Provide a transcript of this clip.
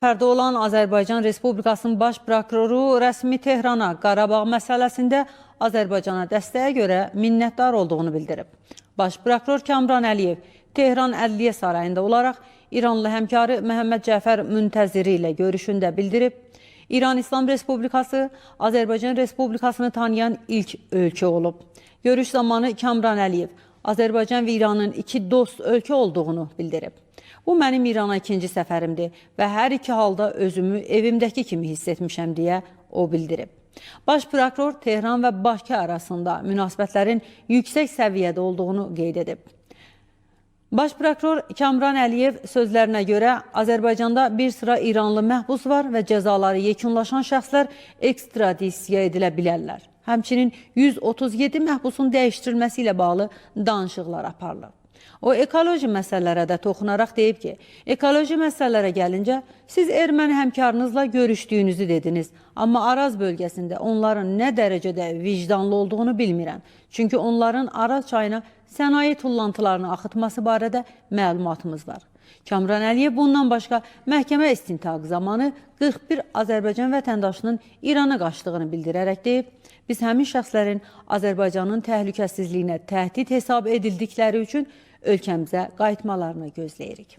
Fərdə olan Azərbaycan Respublikasının baş prokuroru rəsmi Tehrana Qarabağ məsələsində Azərbaycana dəstəyə görə minnətdar olduğunu bildirib. Baş prokuror Kamran Əliyev Tehran Ədliyyə Sarayında olaraq İranlı həmkarı Məhəmməd Cəfər Müntəziri ilə görüşündə bildirib, İran İslam Respublikası Azərbaycan Respublikasını tanıyan ilk ölkə olub. Görüş zamanı Kamran Əliyev Azərbaycan və İranın iki dost ölkə olduğunu bildirib. Bu mənim İrana ikinci səfərimdir və hər iki halda özümü evimdəki kimi hiss etmişəm deyə o bildirib. Baş prokuror Tehran və Bakı arasında münasibətlərin yüksək səviyyədə olduğunu qeyd edib. Baş prokuror Kamran Əliyev sözlərinə görə Azərbaycanda bir sıra İranlı məhbus var və cəzaları yekunlaşan şəxslər ekstradisiya edilə bilərlər. Həmçinin 137 məhbusun dəyişdirilməsi ilə bağlı danışıqlar aparılır. O ekoloji məsələlərə də toxunaraq deyib ki, ekoloji məsələlərə gəlincə siz erməni həmkarınızla görüşdüyünüzü dediniz, amma Araz bölgəsində onların nə dərəcədə vicdanlı olduğunu bilmirəm. Çünki onların Araz çayına sənaye tullantılarını axıtması barədə məlumatımız var. Kamran Əliyev bundan başqa məhkəmə istintaqı zamanı 41 Azərbaycan vətəndaşının İrana qaçdığını bildirərək deyib, biz həmin şəxslərin Azərbaycanın təhlükəsizliyinə təhdid hesab edildikləri üçün ölkəmizə qayıtmalarını gözləyirik.